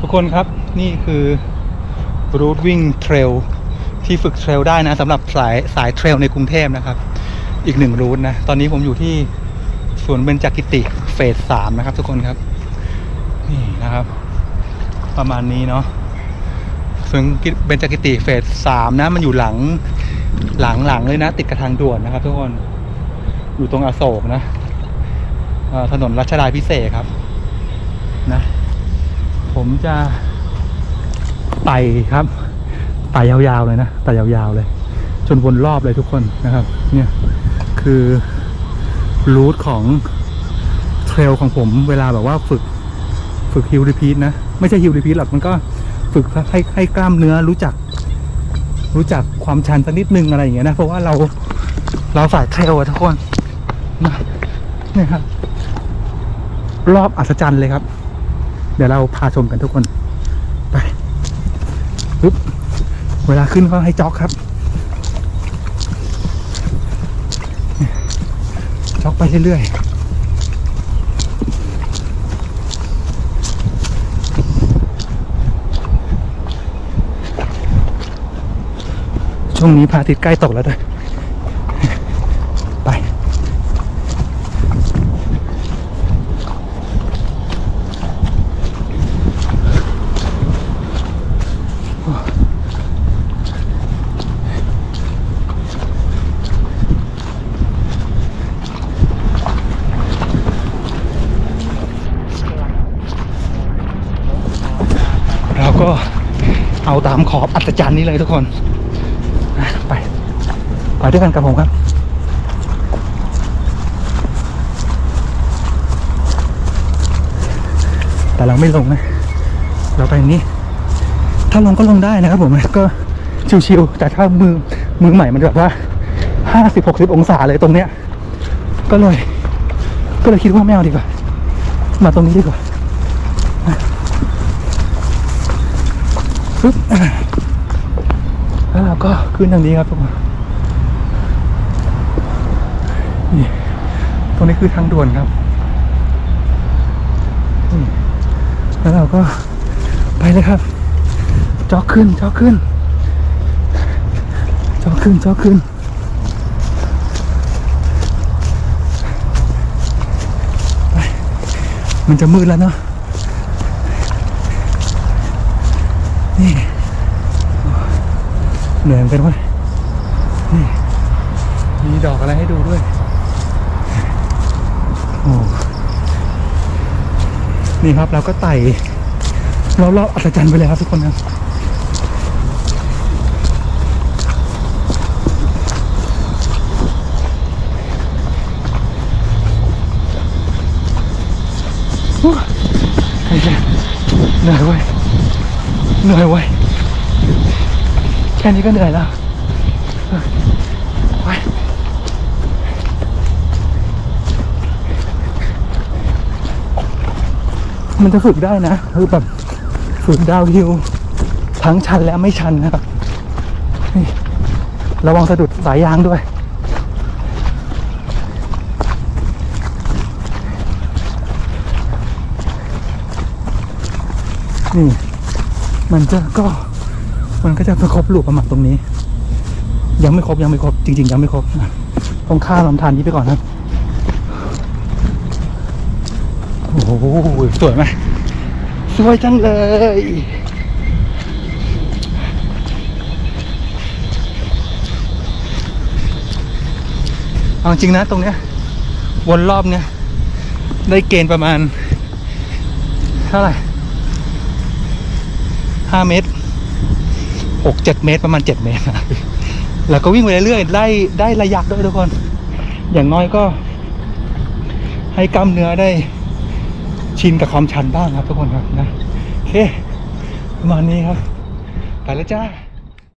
ทุกคนครับนี่คือรูทวิ่งเทรลที่ฝึกเทรลได้นะสำหรับสายสายเทรลในกรุงเทพนะครับ อีกหนึ่งรูทนะ ตอนนี้ผมอยู่ที่สวนเบญจกิติเฟสสามนะครับ ทุกคนครับ นี่นะครับ ประมาณนี้เนาะสวนเบญจกิติเฟสสามนะ มันอยู่หลังหลังหลังเลยนะ ติดกับทางด่วนนะครับ ทุกคนอยู่ตรงอโศกนะถนนรัชดาพิเศษครับ นะ ผมจะไต่ครับไต่ยาวๆเลยนะไต่ยาวๆเลย จนวนรอบเลยทุกคนนะครับ เนี่ยคือรูทของเทรลของผมเวลาแบบว่าฝึกฝึกฮิลรีพีทนะ ไม่ใช่ฮิลรีพีทหรอกมันก็ฝึกให้ให้กล้ามเนื้อรู้จัก รู้จักความชันสักนิดนึงอะไรอย่างเงี้ยนะ เพราะว่าเราเราสายเทรลอะทุกคนนะเนี่ยครับ รอบอัศจรรย์เลยครับ เดี๋ยวเราพาชมกันทุกคน ไปปึ๊บเวลาขึ้นก็ให้จ็อกครับ จ็อกไปเรื่อยๆช่วงนี้พระอาทิตย์ใกล้ตกแล้วด้วย ก็เอาตามขอบอัศจรรย์นี้เลยทุกคนไปไปด้วยกันกับผมครับแต่เราไม่ลงนะ เราไปนี้ ถ้าลงก็ลงได้นะครับผมก็ชิวๆแต่ถ้ามือมือใหม่มันแบบว่าห้าสิบหกสิบองศาเลยตรงเนี้ย ก็เลย ก็เลยคิดว่าไม่เอาดีกว่า มาตรงนี้ดีกว่า ปึ๊บแล้วเราก็ขึ้นทางนี้ครับทุกคนนี่ตรงนี้คือทางด่วนครับนี่แล้วเราก็ไปเลยครับจอกขึ้นจอกขึ้นจอกขึ้นจอกขึ้นไปมันจะมืดแล้วเนาะ เหนื่อยเหมือนกันเว้ยนี่มีดอกอะไรให้ดูด้วย โอ้นี่ครับเราก็ไต่รอบๆอัศจรรย์ไปเลยครับทุกคนครับโอ้ยไอ้เหี้ยเหนื่อยเว้ยเหนื่อยเว้ย แค่นี้ก็เหนื่อยแล้วเออไปมันจะฝึกได้นะคือแบบฝึกดาวฮิลทั้งชันและไม่ชันนะครับนี่ระวังสะดุดสายยางด้วยนี่มันจะก็ มันก็จะไปครบลูปประมาณตรงนี้ ยังไม่ครบยังไม่ครบจริง ๆ ยังไม่ครบต้องข้ามลำธารนี้ไปก่อนครับโอ้โหสวยไหมสวยจังเลยเอาจริงนะตรงเนี้ยวนรอบเนี้ยได้เกณฑ์ประมาณ เท่าไหร่ห้าเมตร กเจ็ดเมตรประมาณเจ็ดเมตรนะแล้วก็วิ่งไปเรื่อยๆได้ได้ระยะด้วยทุกคน อย่างน้อยก็ ให้กล้ามเนื้อได้ชินกับความชันบ้างครับทุกคนครับนะโอเคประมาณนี้ครับ ไปแล้วจ้า